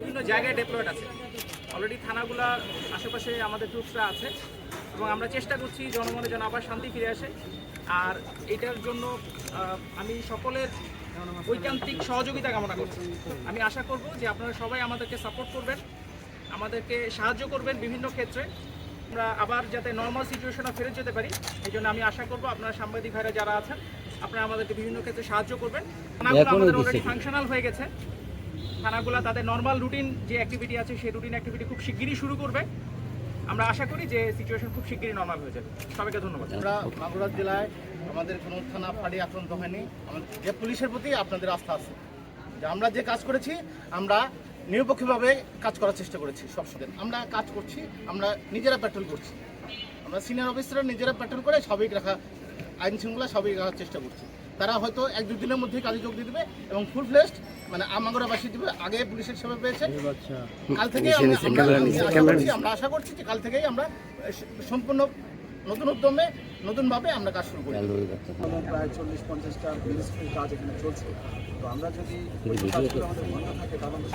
বিভিন্ন জায়গায় ডেপ্লয়েড আছে। অলরেডি থানাগুলা আশেপাশে আমাদের ট্রুপসরা আছে। এবং আমরা চেষ্টা করছি জনমনে যেন আবার শান্তি ফিরে আসে। আর এটার জন্য আমি সকলের ঐকান্তিক সহযোগিতা কামনা করছি। আমি আশা করব যে আপনারা সবাই আমাদেরকে সাপোর্ট করবেন আমাদেরকে সাহায্য করবেন বিভিন্ন ক্ষেত্রে। আমরা আবার যাতে নর্মাল সিচুয়েশনে ফেরত যেতে পারি এই জন্য আমি আশা করব আপনারা সাংবাদিক ভাইরা যারা আছেন আপনারা আমাদেরকে বিভিন্ন ক্ষেত্রে সাহায্য করবেন। থানাগুলো আমাদের অলরেডি ফাংশনাল হয়ে গেছে। থানাগুলো তাদের নর্মাল রুটিন যে অ্যাক্টিভিটি আছে সেই রুটিন অ্যাক্টিভিটি খুব শিগগিরই শুরু করবে। আমরা আশা করি যে সিচুয়েশন খুব শিগগিরই নর্মাল হয়ে যাবে। সবাইকে ধন্যবাদ। আমরা মাগুরা জেলায় আমাদের কোনো থানা ফাঁড়ি আক্রান্ত হয়নি। আমাদের যে পুলিশের প্রতি আপনাদের আস্থা আছে। যে আমরা যে কাজ করেছি আমরা নিরপেক্ষভাবে কাজ করার চেষ্টা করেছি সবসময় আমরা কাজ করছি আমরা নিজেরা পেট্রোল করছি। আমরা সিনিয়র অফিসাররা নিজেরা পেট্রোল করে স্বাভাবিক রাখা আইন শৃঙ্খলা স্বাভাবিক রাখার চেষ্টা করছি। তারা হয়তো এক দু দিনের মধ্যেই কাজে যোগ দিয়ে দেবে এবং ফুল ফ্লেস্ট মানে আমাগরাবাসী দিবে আগে পুলিশের সেবা পেয়েছে। কাল থেকে আমরা আশা করছি আমরা আশা করছি যে কাল থেকেই আমরা সম্পূর্ণ নতুন উদ্যমে নতুনভাবে আমরা কাজ শুরু করি। প্রায় চল্লিশ পঞ্চাশটা মিনিস্ট্রির কাজ এখানে চলছে। তো আমরা যদি আমাদের থাকে তাহলে